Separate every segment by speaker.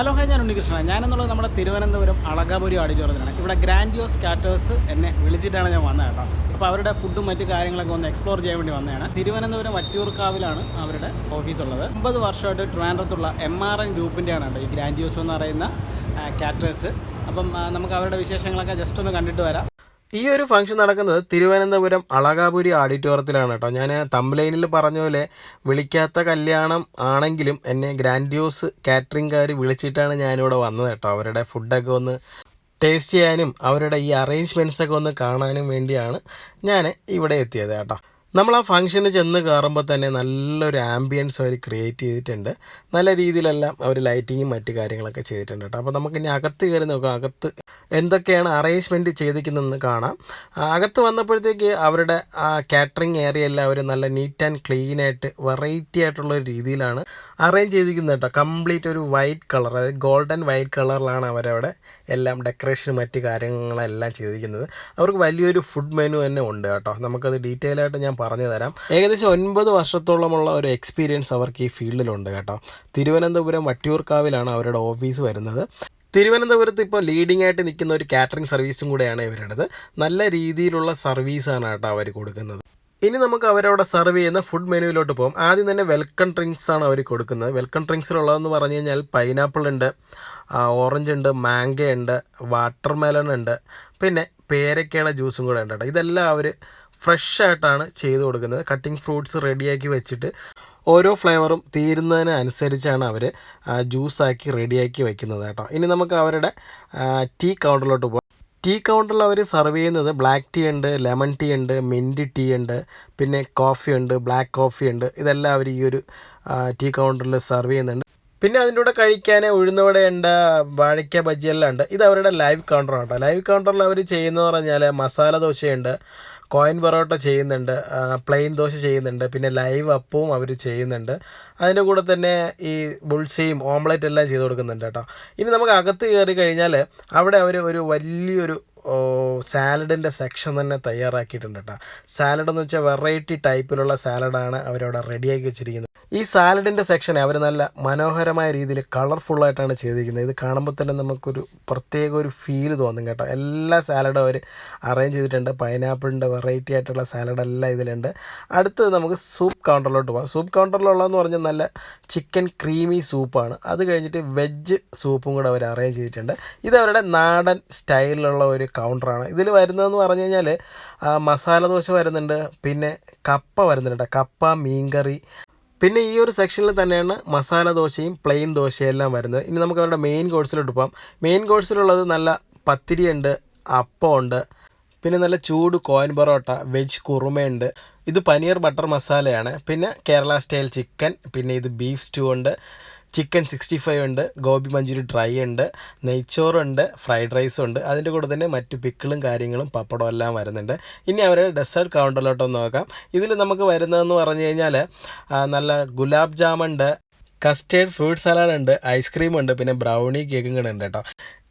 Speaker 1: Hello hi ഞാൻ ഉണ്ണികൃഷ്ണൻ ഞാനെന്നുള്ളത് നമ്മുടെ തിരുവനന്തപുരം അളകാപുരി ഓഡിറ്റോറിയത്തിലാണ്. ഇവിടെ ഗ്രാൻഡിയോസ് കാറ്റേഴ്സ് എന്നെ വിളിച്ചിട്ടാണ് ഞാൻ വന്നത് കേട്ടോ. അപ്പോൾ അവരുടെ ഫുഡും മറ്റു കാര്യങ്ങളൊക്കെ ഒന്ന് എക്സ്പ്ലോർ ചെയ്യാൻ വേണ്ടി വന്നതാണ്. തിരുവനന്തപുരം വട്ടിയൂർക്കാവിലാണ് അവരുടെ ഓഫീസ് ഉള്ളത് ഒമ്പത് വർഷമായിട്ട് ട്രിവാൻഡ്രത്തുള്ള എം ആർ എൻ ഗ്രൂപ്പിന്റെയാണ് കേട്ടോ ഈ ഗ്രാൻഡിയോസ് എന്ന് പറയുന്ന കാറ്റേഴ്സ് അപ്പം നമുക്ക് അവരുടെ വിശേഷങ്ങളൊക്കെ ജസ്റ്റ് ഒന്ന് കണ്ടിട്ട് വരാം.
Speaker 2: ഈ ഒരു ഫംഗ്ഷൻ നടക്കുന്നത് തിരുവനന്തപുരം അളകാപുരി ഓഡിറ്റോറിയത്തിലാണ് കേട്ടോ. ഞാൻ തമ്പ്ലൈനിൽ പറഞ്ഞ പോലെ വിളിക്കാത്ത കല്യാണം ആണെങ്കിലും എന്നെ ഗ്രാൻഡ്യൂസ് കാറ്ററിംഗുകാർ വിളിച്ചിട്ടാണ് ഞാനിവിടെ വന്നത് കേട്ടോ. അവരുടെ ഫുഡൊക്കെ ഒന്ന് ടേസ്റ്റ് ചെയ്യാനും അവരുടെ ഈ അറേഞ്ച്മെന്റ്സൊക്കെ ഒന്ന് കാണാനും വേണ്ടിയാണ് ഞാൻ ഇവിടെ എത്തിയത് കേട്ടോ. നമ്മൾ ആ ഫംഗ്ഷന് ചെന്ന് കയറുമ്പോൾ തന്നെ നല്ലൊരു ആംബിയൻസ് അവർ ക്രിയേറ്റ് ചെയ്തിട്ടുണ്ട്. നല്ല രീതിയിലെല്ലാം അവർ ലൈറ്റിങ്ങും മറ്റു കാര്യങ്ങളൊക്കെ ചെയ്തിട്ടുണ്ട് കേട്ടോ. അപ്പോൾ നമുക്കിനി അകത്ത് കയറി നോക്കാം. അകത്ത് എന്തൊക്കെയാണ് അറേഞ്ച്മെന്റ് ചെയ്തിരിക്കുന്നതെന്ന് കാണാം. അകത്ത് വന്നപ്പോഴത്തേക്ക് അവരുടെ ആ കാറ്ററിംഗ് ഏരിയ എല്ലാം അവർ നല്ല നീറ്റ് ആൻഡ് ക്ലീൻ ആയിട്ട് വെറൈറ്റി ആയിട്ടുള്ള ഒരു രീതിയിലാണ് അറേഞ്ച് ചെയ്തിരിക്കുന്നത് കേട്ടോ. കംപ്ലീറ്റ് ഒരു വൈറ്റ് കളർ അതായത് ഗോൾഡൻ വൈറ്റ് കളറിലാണ് അവരവിടെ എല്ലാം ഡെക്കറേഷനും മറ്റ് കാര്യങ്ങളെല്ലാം ചെയ്തിരിക്കുന്നത്. അവർക്ക് വലിയൊരു ഫുഡ് മെനു തന്നെ ഉണ്ട് കേട്ടോ. നമുക്കത് ഡീറ്റെയിൽ ആയിട്ട് ഞാൻ പറഞ്ഞു തരാം ഏകദേശം ഒൻപത് വർഷത്തോളമുള്ള ഒരു എക്സ്പീരിയൻസ് അവർക്ക് ഈ ഫീൽഡിലുണ്ട് കേട്ടോ. തിരുവനന്തപുരം വട്ടിയൂർക്കാവിലാണ് അവരുടെ ഓഫീസ് വരുന്നത്. തിരുവനന്തപുരത്ത് ഇപ്പോൾ ലീഡിംഗ് ആയിട്ട് നിൽക്കുന്ന ഒരു കാറ്ററിംഗ് സർവീസും കൂടെയാണ് ഇവരുടേത്. നല്ല രീതിയിലുള്ള സർവീസാണ് കേട്ടോ അവർ കൊടുക്കുന്നത്. ഇനി നമുക്ക് അവരവിടെ സെർവ് ചെയ്യുന്ന ഫുഡ് മെനുവിലോട്ട് പോകും ആദ്യം തന്നെ വെൽക്കം ഡ്രിങ്ക്സ് ആണ് അവർ കൊടുക്കുന്നത്. വെൽക്കം ഡ്രിങ്ക്സിലുള്ളതെന്ന് പറഞ്ഞു കഴിഞ്ഞാൽ പൈനാപ്പിൾ ഉണ്ട് ഓറഞ്ച് ഉണ്ട് മാങ്കോ ഉണ്ട് വാട്ടർമെലൺ ഉണ്ട്. പിന്നെ പേരക്കയുടെ ജ്യൂസും കൂടെ ഉണ്ട് കേട്ടോ. ഇതെല്ലാം അവർ ഫ്രഷ് ആയിട്ടാണ് ചെയ്ത് കൊടുക്കുന്നത്. കട്ടിംഗ് ഫ്രൂട്ട്സ് റെഡിയാക്കി വെച്ചിട്ട് ഓരോ ഫ്ലേവറും തീരുന്നതിന് അനുസരിച്ചാണ് അവർ ജ്യൂസാക്കി റെഡിയാക്കി വെക്കുന്നത് കേട്ടോ. ഇനി നമുക്ക് അവരുടെ ടീ കൗണ്ടറിലോട്ട് പോകാം ടീ കൗണ്ടറിൽ അവർ സെർവ് ചെയ്യുന്നത് ബ്ലാക്ക് ടീ ഉണ്ട് ലെമൺ ടീ ഉണ്ട് മിന്റ് ടീ ഉണ്ട് പിന്നെ കോഫി ഉണ്ട് ബ്ലാക്ക് കോഫി ഉണ്ട്. ഇതെല്ലാം അവർ ഈ ഒരു ടീ കൗണ്ടറിൽ സെർവ് ചെയ്യുന്നുണ്ട്. പിന്നെ അതിന്റെ കൂടെ കഴിക്കാൻ ഉഴുന്നുവടയുണ്ട് വാഴയ്ക്ക ബജ്ജിയെല്ലാം ഉണ്ട്. ഇത് അവരുടെ ലൈവ് കൗണ്ടറാണ് കേട്ടോ. ലൈവ് കൗണ്ടറിൽ അവർ ചെയ്യുന്നതെന്ന് പറഞ്ഞാൽ മസാല ദോശയുണ്ട് കോയിൻ പൊറോട്ട ചെയ്യുന്നുണ്ട് പ്ലെയിൻ ദോശ ചെയ്യുന്നുണ്ട് പിന്നെ ലൈവ് അപ്പവും അവർ ചെയ്യുന്നുണ്ട്. അതിന്റെ കൂടെ തന്നെ ഈ ബുൾസയും ഓംലെറ്റ് എല്ലാം ചെയ്ത് കൊടുക്കുന്നുണ്ട് കേട്ടോ. ഇനി നമുക്ക് അകത്ത് കയറി കഴിഞ്ഞാൽ അവിടെ അവർ ഒരു വലിയൊരു സാലഡിന്റെ സെക്ഷൻ തന്നെ തയ്യാറാക്കിയിട്ടുണ്ട് കേട്ടോ. സാലഡ് എന്ന് വെച്ചാൽ വെറൈറ്റി ടൈപ്പിലുള്ള സാലഡാണ് അവരവിടെ റെഡിയാക്കി വെച്ചിരിക്കുന്നത്. ഈ സാലഡിന്റെ സെക്ഷൻ അവർ നല്ല മനോഹരമായ രീതിയിൽ കളർഫുള്ളായിട്ടാണ് ചെയ്തിരിക്കുന്നത്. ഇത് കാണുമ്പോൾ തന്നെ നമുക്കൊരു പ്രത്യേക ഒരു ഫീൽ തോന്നും കേട്ടോ. എല്ലാ സാലഡും അവർ അറേഞ്ച് ചെയ്തിട്ടുണ്ട്. പൈനാപ്പിളിന്റെ വെറൈറ്റി ആയിട്ടുള്ള സാലഡ് എല്ലാം ഇതിലുണ്ട്. അടുത്തത് നമുക്ക് സൂപ്പ് കൗണ്ടറിലോട്ട് പോകാം. സൂപ്പ് കൗണ്ടറിലുള്ളതെന്ന് പറഞ്ഞാൽ നല്ല ചിക്കൻ ക്രീമി സൂപ്പാണ് അത് കഴിഞ്ഞിട്ട് വെജ് സൂപ്പും കൂടെ അവർ അറേഞ്ച് ചെയ്തിട്ടുണ്ട്. ഇത് അവരുടെ നാടൻ സ്റ്റൈലിലുള്ള ഒരു കൗണ്ടറാണ് ഇതിൽ വരുന്നതെന്ന് പറഞ്ഞു കഴിഞ്ഞാൽ മസാല ദോശ വരുന്നുണ്ട് പിന്നെ കപ്പ വരുന്നുണ്ട് കപ്പ മീൻകറി. പിന്നെ ഈ ഒരു സെക്ഷനിൽ തന്നെയാണ് മസാല ദോശയും പ്ലെയിൻ ദോശയെല്ലാം വരുന്നത്. ഇനി നമുക്ക് അവരുടെ മെയിൻ കോഴ്സിലോട്ട് പോകാം മെയിൻ കോഴ്സിലുള്ളത് നല്ല പത്തിരിയുണ്ട് അപ്പമുണ്ട് പിന്നെ നല്ല ചൂട് കോയൻ പൊറോട്ട വെജ് കുറുമയുണ്ട്. ഇത് പനീർ ബട്ടർ മസാലയാണ്. പിന്നെ കേരള സ്റ്റൈൽ ചിക്കൻ പിന്നെ ഇത് ബീഫ് സ്റ്റൂ ഉണ്ട്. ചിക്കൻ സിക്സ്റ്റി ഫൈവ് ഉണ്ട് ഗോബി മഞ്ചൂരി ഡ്രൈ ഉണ്ട് നെയ്ച്ചോറുണ്ട് ഫ്രൈഡ് റൈസും ഉണ്ട്. അതിന്റെ കൂടെ തന്നെ മറ്റു പിക്കിളും കാര്യങ്ങളും പപ്പടം എല്ലാം വരുന്നുണ്ട്. ഇനി അവരുടെ ഡെസേർട്ട് കൗണ്ടറിലോട്ടൊന്ന് നോക്കാം. ഇതിൽ നമുക്ക് വരുന്നതെന്ന് പറഞ്ഞു കഴിഞ്ഞാൽ നല്ല ഗുലാബ് ജാമുണ്ട് കസ്റ്റേർഡ് ഫ്രൂട്ട് സലാഡ് ഉണ്ട് ഐസ്ക്രീം ഉണ്ട് പിന്നെ ബ്രൗണി കേക്കും കൂടെ ഉണ്ട് കേട്ടോ.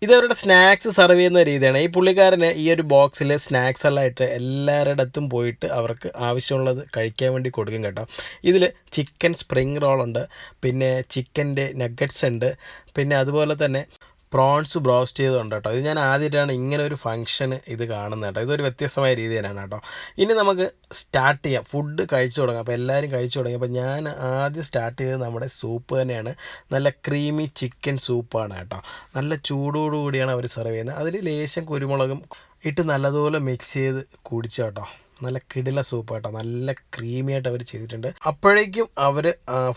Speaker 2: അവരുടെ സ്നാക്സ് സെർവ് ചെയ്യുന്ന രീതിയാണ്. ഈ പുള്ളിക്കാരന് ഈ ഒരു ബോക്സിൽ സ്നാക്സ് എല്ലാം ഇട്ട് എല്ലാവരുടെ അടുത്തും പോയിട്ട് അവർക്ക് ആവശ്യമുള്ളത് കഴിക്കാൻ വേണ്ടി കൊടുക്കും കേട്ടോ. ഇതിൽ ചിക്കൻ സ്പ്രിങ് റോളുണ്ട് പിന്നെ ചിക്കന്റെ നഗറ്റ്സ് ഉണ്ട് പിന്നെ അതുപോലെ തന്നെ പ്രോൺസ് ബ്രോസ്റ്റ് ചെയ്തുണ്ട് കേട്ടോ. ഇത് ഞാൻ ആദ്യമായിട്ടാണ് ഇങ്ങനെ ഒരു ഫംഗ്ഷൻ ഇത് കാണുന്നത് കേട്ടോ. ഇതൊരു വ്യത്യസ്തമായ രീതി തന്നെയാണ് കേട്ടോ. ഇനി നമുക്ക് സ്റ്റാർട്ട് ചെയ്യാം. ഫുഡ് കഴിച്ചു തുടങ്ങാം. അപ്പോൾ എല്ലാവരും കഴിച്ചു തുടങ്ങി. അപ്പോൾ ഞാൻ ആദ്യം സ്റ്റാർട്ട് ചെയ്തത് നമ്മുടെ സൂപ്പ് തന്നെയാണ്. നല്ല ക്രീമി ചിക്കൻ സൂപ്പാണ് കേട്ടോ. നല്ല ചൂടോടുകൂടിയാണ് അവർ സെർവ് ചെയ്യുന്നത്. അതിൽ ലേശം കുരുമുളകും ഇട്ട് നല്ലതുപോലെ മിക്സ് ചെയ്ത് കുടിച്ചു കേട്ടോ. നല്ല കിടില സൂപ്പ് കേട്ടോ നല്ല ക്രീമി ആയിട്ട് അവർ ചെയ്തിട്ടുണ്ട്. അപ്പോഴേക്കും അവർ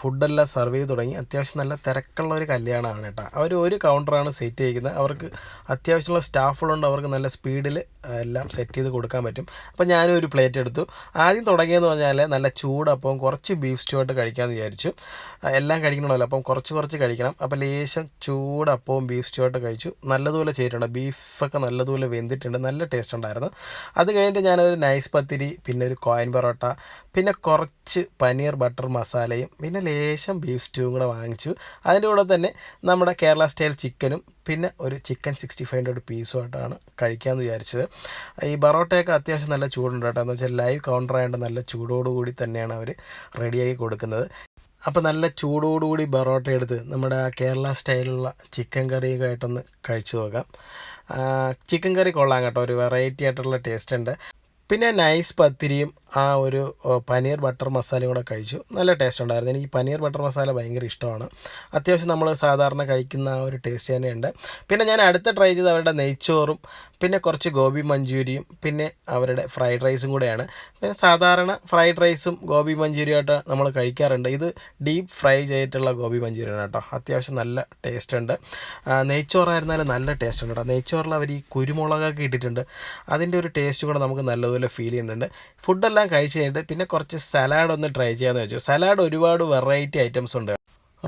Speaker 2: ഫുഡെല്ലാം സെർവ് ചെയ്ത് തുടങ്ങി. അത്യാവശ്യം നല്ല തിരക്കുള്ള ഒരു കല്യാണമാണ് കേട്ടോ. അവർ ഒരു കൗണ്ടറാണ് സെറ്റ് ചെയ്യിക്കുന്നത്. അവർക്ക് അത്യാവശ്യമുള്ള സ്റ്റാഫുകളുണ്ട് അവർക്ക് നല്ല സ്പീഡിൽ എല്ലാം സെറ്റ് ചെയ്ത് കൊടുക്കാൻ പറ്റും. അപ്പോൾ ഞാനും ഒരു പ്ലേറ്റ് എടുത്തു. ആദ്യം തുടങ്ങിയെന്ന് പറഞ്ഞാൽ നല്ല ചൂടപ്പം കുറച്ച് ബീഫ് സ്റ്റൂ ആയിട്ട് കഴിക്കാമെന്ന് വിചാരിച്ചു. എല്ലാം കഴിക്കണമല്ലോ അപ്പം കുറച്ച് കുറച്ച് കഴിക്കണം. അപ്പോൾ ലേശം ചൂടപ്പവും ബീഫ് സ്റ്റൂ ആയിട്ട് കഴിച്ചു. നല്ലതുപോലെ ചെയ്തിട്ടുണ്ട്. ബീഫൊക്കെ നല്ലതുപോലെ വെന്തിട്ടുണ്ട്. നല്ല ടേസ്റ്റ് ഉണ്ടായിരുന്നു. അത് കഴിഞ്ഞിട്ട് ഞാനൊരു നൈസ് പത്തിരി പിന്നെ ഒരു കോയിൻ പൊറോട്ട പിന്നെ കുറച്ച് പനീർ ബട്ടർ മസാലയും പിന്നെ ലേശം ബീഫ് സ്റ്റൂവും കൂടെ വാങ്ങിച്ചു. അതിന്റെ കൂടെ തന്നെ നമ്മുടെ കേരള സ്റ്റൈൽ ചിക്കനും പിന്നെ ഒരു ചിക്കൻ സിക്സ്റ്റി ഫൈവിന്റെ ഒരു പീസുമായിട്ടാണ് കഴിക്കാമെന്ന് വിചാരിച്ചത്. ഈ ബറോട്ടയൊക്കെ അത്യാവശ്യം നല്ല ചൂടുണ്ട് കേട്ടോ. എന്ന് വെച്ചാൽ ലൈവ് കൗണ്ടർ ആയതുകൊണ്ട് നല്ല ചൂടോടുകൂടി തന്നെയാണ് അവർ റെഡിയാക്കി കൊടുക്കുന്നത്. അപ്പോൾ നല്ല ചൂടോടുകൂടി ബറോട്ട എടുത്ത് നമ്മുടെ കേരള സ്റ്റൈലുള്ള ചിക്കൻ കറിയൊക്കെ ആയിട്ടൊന്ന് കഴിച്ചു നോക്കാം. ചിക്കൻ കറി കൊള്ളാം കേട്ടോ. ഒരു വെറൈറ്റി ആയിട്ടുള്ള ടേസ്റ്റ് ഉണ്ട്. പിന്നെ നൈസ് പത്തിരിയും ആ ഒരു പനീർ ബട്ടർ മസാല കൂടെ കഴിച്ചു. നല്ല ടേസ്റ്റ് ഉണ്ടായിരുന്നു. എനിക്ക് പനീർ ബട്ടർ മസാല ഭയങ്കര ഇഷ്ടമാണ്. അത്യാവശ്യം നമ്മൾ സാധാരണ കഴിക്കുന്ന ആ ഒരു ടേസ്റ്റ് തന്നെയുണ്ട്. പിന്നെ ഞാൻ അടുത്ത ട്രൈ ചെയ്ത് അവരുടെ നെയ്ച്ചോറും പിന്നെ കുറച്ച് ഗോബി മഞ്ചൂരിയും പിന്നെ അവരുടെ ഫ്രൈഡ് റൈസും കൂടെയാണ്. പിന്നെ സാധാരണ ഫ്രൈഡ് റൈസും ഗോബി മഞ്ചൂരിയും ആയിട്ട് നമ്മൾ കഴിക്കാറുണ്ട്. ഇത് ഡീപ്പ് ഫ്രൈ ചെയ്തിട്ടുള്ള ഗോബി മഞ്ചൂരിയാണ് കേട്ടോ. അത്യാവശ്യം നല്ല ടേസ്റ്റ് ഉണ്ട്. നെയ്ച്ചോറായിരുന്നാലും നല്ല ടേസ്റ്റ് ഉണ്ട് കേട്ടോ. നെയ്ച്ചോറിൽ അവർ ഈ കുരുമുളകൊക്കെ ഇട്ടിട്ടുണ്ട്. അതിന്റെ ഒരു ടേസ്റ്റ് കൂടെ നമുക്ക് നല്ലതുപോലെ ഫീൽ ചെയ്യുന്നുണ്ട്. ഫുഡെല്ലാം കഴിച്ച് കഴിഞ്ഞിട്ട് പിന്നെ കുറച്ച് സലാഡ് ഒന്ന് ട്രൈ ചെയ്യാമെന്ന് വെച്ചു. സലാഡ് ഒരുപാട് വെറൈറ്റി ഐറ്റംസ് ഉണ്ട്.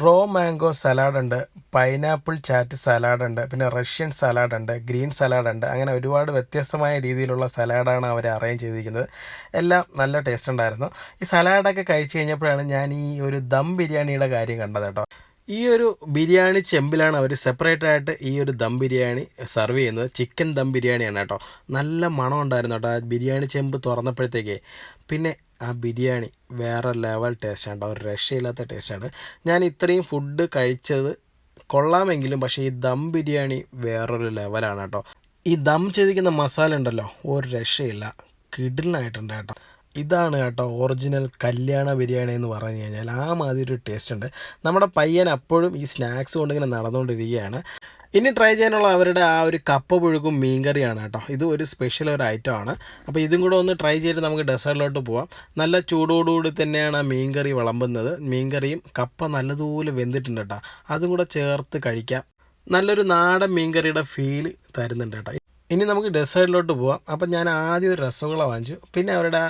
Speaker 2: റോ മാംഗോ സലാഡ് ഉണ്ട് പൈനാപ്പിൾ ചാറ്റ് സലാഡ് ഉണ്ട് പിന്നെ റഷ്യൻ സലാഡ് ഉണ്ട് ഗ്രീൻ സലാഡ് ഉണ്ട്. അങ്ങനെ ഒരുപാട് വ്യത്യസ്തമായ രീതിയിലുള്ള സലാഡാണ് അവർ അറേഞ്ച് ചെയ്തിരിക്കുന്നത്. എല്ലാം നല്ല ടേസ്റ്റ് ഉണ്ടായിരുന്നു. ഈ സലാഡൊക്കെ കഴിച്ച് കഴിഞ്ഞപ്പോഴാണ് ഞാൻ ഈ ഒരു ദം ബിരിയാണിയുടെ കാര്യം കണ്ടത് കേട്ടോ. ഈ ഒരു ബിരിയാണി ചെമ്പിലാണ് അവർ സെപ്പറേറ്റ് ആയിട്ട് ഈ ഒരു ദം ബിരിയാണി സെർവ് ചെയ്യുന്നത്. ചിക്കൻ ദം ബിരിയാണിയാണ് കേട്ടോ. നല്ല മണം ഉണ്ടായിരുന്നു കേട്ടോ ആ ബിരിയാണി ചെമ്പ് തുറന്നപ്പോഴത്തേക്കേ. പിന്നെ ആ ബിരിയാണി വേറെ ലെവൽ ടേസ്റ്റാണ് ഒരു രക്ഷയില്ലാത്ത ടേസ്റ്റാണ് ഞാൻ ഇത്രയും ഫുഡ് കഴിച്ചത് കൊള്ളാമെങ്കിലും പക്ഷേ ഈ ദം ബിരിയാണി വേറൊരു ലെവലാണ് കേട്ടോ. ഈ ദം ചെയ്തിരിക്കുന്ന മസാല ഉണ്ടല്ലോ ഒരു രക്ഷയില്ല. കിഡിലായിട്ടുണ്ട് കേട്ടോ. ഇതാണ് കേട്ടോ ഒറിജിനൽ കല്യാണ ബിരിയാണി എന്ന് പറഞ്ഞു കഴിഞ്ഞാൽ ആ മാതിരി ഒരു ടേസ്റ്റ് ഉണ്ട്. നമ്മുടെ പയ്യൻ അപ്പോഴും ഈ സ്നാക്സ് കൊണ്ടിങ്ങനെ നടന്നുകൊണ്ടിരിക്കുകയാണ്. ഇനി ട്രൈ ചെയ്യാനുള്ള അവരുടെ ആ ഒരു കപ്പ പുഴുക്കും മീൻകറിയാണ് കേട്ടോ. ഇത് ഒരു സ്പെഷ്യൽ ഒരു ഐറ്റം ആണ്. അപ്പോൾ ഇതും കൂടെ ഒന്ന് ട്രൈ ചെയ്ത് നമുക്ക് ഡെസേർട്ടിലോട്ട് പോവാം. നല്ല ചൂടോടുകൂടി തന്നെയാണ് ആ മീൻകറി വിളമ്പുന്നത്. മീൻകറിയും കപ്പ നല്ലതുപോലെ വെന്തിട്ടുണ്ട് കേട്ടോ. അതും കൂടെ ചേർത്ത് കഴിക്കാം. നല്ലൊരു നാടൻ മീൻകറിയുടെ ഫീൽ തരുന്നുണ്ട് കേട്ടോ. ഇനി നമുക്ക് ഡെസേർട്ടിലോട്ട് പോവാം. അപ്പം ഞാൻ ആദ്യം ഒരു രസഗുള വാങ്ങിച്ചു. പിന്നെ അവരുടെ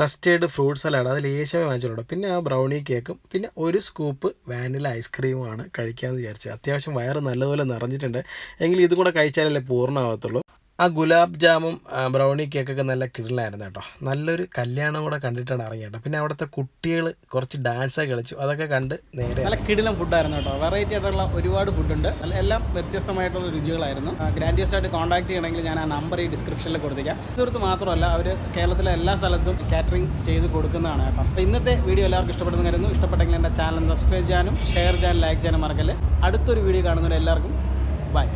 Speaker 2: കസ്റ്റേർഡ് ഫ്രൂട്ട് സലാഡ് അത് ലേശമേ വാങ്ങിച്ചുള്ളൂ. പിന്നെ ആ ബ്രൗണി കേക്കും പിന്നെ ഒരു സ്കൂപ്പ് വാനില ഐസ്ക്രീമുമാണ് കഴിക്കാമെന്ന് വിചാരിച്ചത്. അത്യാവശ്യം വയറ് നല്ലതുപോലെ നിറഞ്ഞിട്ടുണ്ട്. എങ്കിലും ഇതും കൂടെ കഴിച്ചാലല്ലേ പൂർണമാകത്തുള്ളൂ ആ ഗുലാബ് ജാമും ബ്രൗണി കേക്കൊക്കെ നല്ല കിടലായിരുന്നു കേട്ടോ. നല്ലൊരു കല്യാണം കൂടെ കണ്ടിട്ടാണ് ഇറങ്ങിയത് കേട്ടോ പിന്നെ അവിടുത്തെ കുട്ടികൾ കുറച്ച് ഡാൻസൊക്കെ കളിച്ചു. അതൊക്കെ കണ്ട് നേരെ
Speaker 1: നല്ല കിടിലം ഫുഡായിരുന്നു കേട്ടോ. വെറൈറ്റി ആയിട്ടുള്ള ഒരുപാട് ഫുഡുണ്ട് എല്ലാം വ്യത്യസ്തമായിട്ടുള്ള രുചികളായിരുന്നു. ഗ്രാൻഡിയോസ് ആയിട്ട് കോൺടാക്ട് ചെയ്യണമെങ്കിൽ ഞാൻ ആ നമ്പർ ഈ ഡിസ്ക്രിപ്ഷനിൽ കൊടുത്തേക്കാം. ഇതൊരു മാത്രമല്ല അവർ കേരളത്തിലെ എല്ലാ സ്ഥലത്തും കാറ്ററിംഗ് ചെയ്ത് കൊടുക്കുന്നതാണ് കേട്ടോ. അപ്പോൾ ഇന്നത്തെ വീഡിയോ എല്ലാവർക്കും ഇഷ്ടപ്പെടുന്നു കരുതുന്നു. ഇഷ്ടപ്പെട്ടെങ്കിൽ എന്റെ ചാനൽ സബ്സ്ക്രൈബ് ചെയ്യാനും ഷെയർ ചെയ്യാനും ലൈക്ക് ചെയ്യാനും മറക്കല്ലേ. അടുത്തൊരു വീഡിയോ കാണുന്നവരെ എല്ലാവർക്കും ബൈ